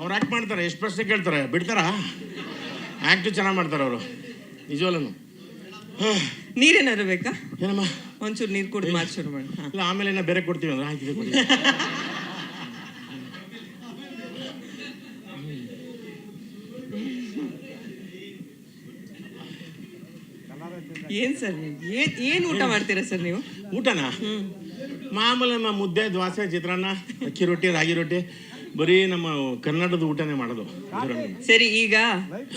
ಅವ್ರು ಆ್ಯಕ್ಟ್ ಮಾಡ್ತಾರೆ ಎಷ್ಟು ಪ್ರಶ್ನೆ ಕೇಳ್ತಾರೆ ಬಿಡ್ತಾರಾ? ಆ್ಯಕ್ಟು ಚೆನ್ನಾಗಿ ಮಾಡ್ತಾರೆ ಅವರು. ನಿಜವಲ್ಲೂ ನೀರೇನಾದ್ರು ಬೇಕಾ? ಏನಮ್ಮ? ಒಂಚೂರು ನೀರು ಕುಡಿದು ಮಾತು ಶುರು ಮಾಡಿ. ಹಾ. ಇಲ್ಲ ಆಮೇಲೆ ಏನೋ ಬೇರೆ ಕೊಡ್ತೀವಿ ಅಂದ್ರೆ ಹಾಕಿದ್ರೆ ಕೊಡಿ. ಏನ್ ಸರ್ ನೀವು? ಏನ್ ಏನ್ ಊಟ ಮಾಡ್ತೀರಾ ಸರ್ ನೀವು? ಊಟನಾ? ಮಾಮೂಲಿ ನಮ್ಮ ಮುದ್ದೆ ದ್ವಾಸೆ ಚಿತ್ರಾನ್ನ ಅಕ್ಕಿ ರೊಟ್ಟಿ ರಾಗಿ ರೊಟ್ಟಿ. ಬರೀ ನಮ್ಮ ಕನ್ನಡದ ಊಟನೇ ಮಾಡೋದು. ಸರಿ ಈಗ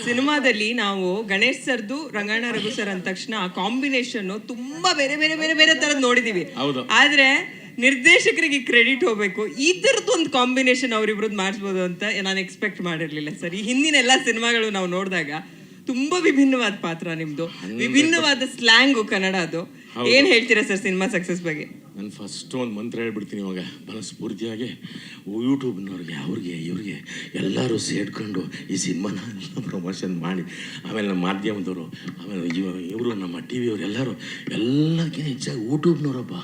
ಸಿನಿಮಾದಲ್ಲಿ ನಾವು ಗಣೇಶ್ ಸರ್ದು ರಂಗಣ್ಣ ರಘು ಸರ್ ಅಂದ ತಕ್ಷಣ ಕಾಂಬಿನೇಷನ್ ತುಂಬಾ ಬೇರೆ ಬೇರೆ ಬೇರೆ ಬೇರೆ ತರದ್ ನೋಡಿದೀವಿ. ಹೌದು. ಆದ್ರೆ ನಿರ್ದೇಶಕರಿಗೆ ಕ್ರೆಡಿಟ್ ಹೋಗ್ಬೇಕು. ಈ ತರದ್ದು ಒಂದು ಕಾಂಬಿನೇಷನ್ ಅವರಿಬ್ರದ್ದು ಮಾಡಿಸ್ಬೋದು ಅಂತ ನಾನು ಎಕ್ಸ್ಪೆಕ್ಟ್ ಮಾಡಿರ್ಲಿಲ್ಲ. ಸರ್ ಈ ಹಿಂದಿನ ಎಲ್ಲಾ ಸಿನಿಮಾಗಳು ನಾವು ನೋಡಿದಾಗ ತುಂಬಾ ವಿಭಿನ್ನವಾದ ಪಾತ್ರ ನಿಮ್ದು. ವಿಭಿನ್ನವಾದ ಸ್ಲ್ಯಾಂಗು ಕನ್ನಡದು ಏನ್ ಹೇಳ್ತೀರಾ ಸರ್ ಸಿನಿಮಾ ಸಕ್ಸಸ್ ಬಗ್ಗೆ? ನಾನು ಫಸ್ಟ್ ಒಂದು ಮಂತ್ರ ಹೇಳ್ಬಿಡ್ತೀನಿ ಇವಾಗ. ಬಲಸ್ಫೂರ್ತಿಯಾಗಿ ಯೂಟ್ಯೂಬ್ನವ್ರಿಗೆ ಅವ್ರಿಗೆ ಇವ್ರಿಗೆ ಎಲ್ಲರೂ ಸೇರ್ಕೊಂಡು ಈ ಸಿನಿಮಾನ ಎಲ್ಲ ಪ್ರಮೋಷನ್ ಮಾಡಿ. ಆಮೇಲೆ ನಮ್ಮ ಮಾಧ್ಯಮದವರು ಆಮೇಲೆ ಇವರು ನಮ್ಮ ಟಿ ವಿಯವರು ಎಲ್ಲರೂ ಎಲ್ಲಕ್ಕಿಂತ ಹೆಚ್ಚಾಗಿ ಯೂಟ್ಯೂಬ್ನವರಪ್ಪ.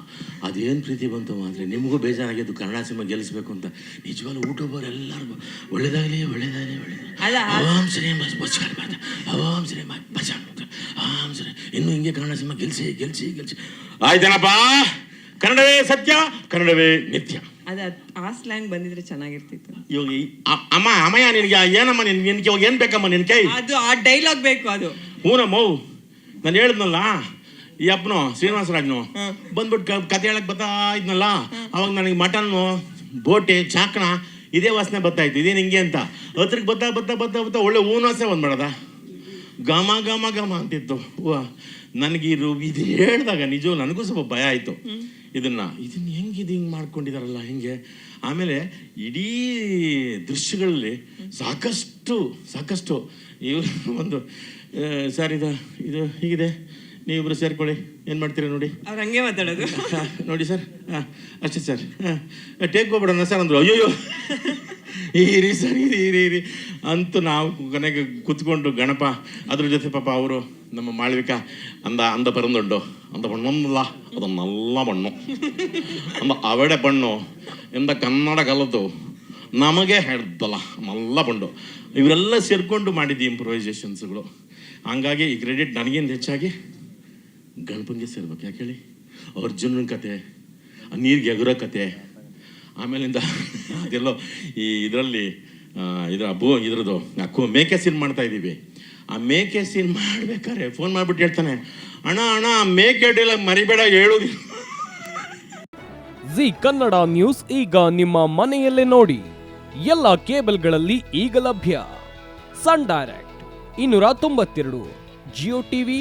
ಅದೇನು ಪ್ರೀತಿ ಬಂತು ಅಂದರೆ ನಿಮಗೂ ಬೇಜಾರಾಗಿದ್ದು ಕನ್ನಡ ಸಿನಿಮಾ ಗೆಲ್ಲಿಸ್ಬೇಕು ಅಂತ. ನಿಜವಾಗ್ಲೂ ಯೂಟ್ಯೂಬರ್ ಎಲ್ಲರಿಗೂ ಒಳ್ಳೇದಾಗಲಿ ಒಳ್ಳೇದಾಗಲಿ ಒಳ್ಳೇದಾಗಲಿ. ಆವಾಮ್ ಸಿನಿಮಾ ಸರಿ ಬಜಾ ಆಮ್ ಸರಿ ಇನ್ನು ಹಿಂಗೆ ಕನ್ನಡ ಸಿನಿಮಾ ಗೆಲ್ಸಿ ಗೆಲ್ಸಿ ಗೆಲ್ಸಿ. ಆಯ್ತೇನಪ್ಪ? ಕನ್ನಡವೇ ಸತ್ಯ ಕನ್ನಡವೇ ನಿತ್ಯ. ಅದ ಆ ಸ್ಲ್ಯಾಂಗ್ ಬಂದಿದ್ರೆ ಚೆನ್ನಾಗಿರ್ತಿತ್ತು. ಇವಾಗ ಈ- ಅ- ಅಮ್ಮ ಅಮ್ಮಯ್ಯ ನಿನಗೆ ಏನಮ್ಮ ನಿನ್ ನಿನ್ಗೆ ಇವಾಗ ಏನು ಬೇಕಮ್ಮ ನಿನ್ ಕೈ? ಅದು ಆ ಡೈಲಾಗ್ ಬೇಕು ಅದು. ಹೂನಮ್ಮ ನಾನು ಹೇಳಿದ್ನಲ್ಲ ಈ ಅಪ್ಪನು ಶ್ರೀನಿವಾಸರಾಜ್ನು ಹ್ಮ್. ಬಂದ್ಬಿಟ್ಟು ಕ- ಕತೆ ಹೇಳಕ್ ಬರ್ತಾ ಇದ್ನಲ್ಲ ಅವಾಗ ನನಗೆ ಮಟನ್ನು ಬೋಟೆ ಚಾಕಣ ಇದೇ ವಾಸನೆ ಬರ್ತಾ ಇತ್ತು ಇದೇನು ಹಿಂಗೆ ಅಂತ. ಹತ್ರಕ್ಕೆ ಬತ್ತಾ ಬರ್ತಾ ಬರ್ತಾ ಬರ್ತಾ ಒಳ್ಳೆ ಹೂವಿನ ವಾಸನೆ ಬಂದ್ಬಿಡದ. ಘಮ ಘಮ ಘಮ ಅಂತಿತ್ತು. ನನಗೆ ಇದು ಇದು ಹೇಳಿದಾಗ ನಿಜ ನನಗೂ ಸ್ವಲ್ಪ ಭಯ ಆಯಿತು. ಇದನ್ನ ಇದನ್ನ ಹೆಂಗೆ ಇದು ಹಿಂಗೆ ಮಾಡ್ಕೊಂಡಿದಾರಲ್ಲ, ಹೆಂಗೆ. ಆಮೇಲೆ ಇಡೀ ದೃಶ್ಯಗಳಲ್ಲಿ ಸಾಕಷ್ಟು ಸಾಕಷ್ಟು ಇವರು ಒಂದು ಸರ್, ಇದು ಇದು ಹೀಗಿದೆ. ನೀವಿಬ್ರು ಸೇರ್ಕೊಳ್ಳಿ. ಏನು ಮಾಡ್ತೀರಾ ನೋಡಿ? ಅವ್ರು ಹಂಗೆ ಮಾತಾಡೋದು. ನೋಡಿ ಸರ್. ಹಾಂ ಅಷ್ಟೇ ಸರ್. ಹಾಂ ಟೇಕ್ ಹೋಗ್ಬಿಡೋಣ ಸರ್ ಅಂದರು. ಅಯ್ಯೋ ಇರಿ ಸರ್ ಇರಿ ಇರಿ ಇರಿ ಅಂತೂ ನಾವು ಕೊನೆಗೆ ಕುತ್ಕೊಂಡು ಗಣಪ ಅದ್ರ ಜೊತೆ ಪಾಪ ಅವರು ನಮ್ಮ ಮಾಳ್ವಿಕ ಅಂದ ಅಂದ ಪರಂದುಂಡು ಅಂದ ಬಣ್ಣಲ್ಲ ಅದು ನಲ್ಲ ಬಣ್ಣು ಅಂದ ಅವಡೆ ಬಣ್ಣು ಎಂದ ಕನ್ನಡ ಕಲಿತು ನಮಗೆ ಹೇಳ್ದಲ್ಲ ನಲ್ಲ ಬಣ್ಣು. ಇವರೆಲ್ಲ ಸೇರ್ಕೊಂಡು ಮಾಡಿದ್ದು ಇಂಪ್ರೊವೈಸೇಷನ್ಸ್ಗಳು ಹಂಗಾಗಿ ಈ ಕ್ರೆಡಿಟ್ ನನಗಿಂತ ಹೆಚ್ಚಾಗಿ ಗಣಪನ್ಗೆ ಸೇರ್ಬೇಕು, ಯಾಕೆ ಹೇಳಿ? ಅರ್ಜುನನ ಕತೆ ನೀರಿಗೆ ಎಗುರೋ ಕತೆ. ಆಮೇಲಿಂದ ಅದೆಲ್ಲೋ ಈ ಇದರಲ್ಲಿ ಇದರ ಬೋ ಇದ್ರದ್ದು ಅಕ್ಕು ಮೇಕೆ ಸೀನ್ ಮಾಡ್ತಾ ಇದ್ದೀವಿ. ಆ ಮೇಕೆ ಸೀನ್ ಮಾಡ್ಬೇಕಾದ್ರೆ ಫೋನ್ ಮಾಡ್ಬಿಟ್ಟು ಹೇಳ್ತಾನೆ, ಅಣ್ಣ ಅಣ್ಣ, ಮೇಕೆ ಅಡ್ಡಿಲ್ಲ ಮರಿಬೇಡ ಹೇಳು ಜಿ ಕನ್ನಡ ನ್ಯೂಸ್ ಈಗ ನಿಮ್ಮ ಮನೆಯಲ್ಲೇ ನೋಡಿ. ಎಲ್ಲ ಕೇಬಲ್ಗಳಲ್ಲಿ ಈಗ ಲಭ್ಯ. ಸನ್ ಡೈರೆಕ್ಟ್, ಇನ್ನೂರ ತೊಂಬತ್ತೆರಡು, ಜಿಯೋ ಟಿವಿ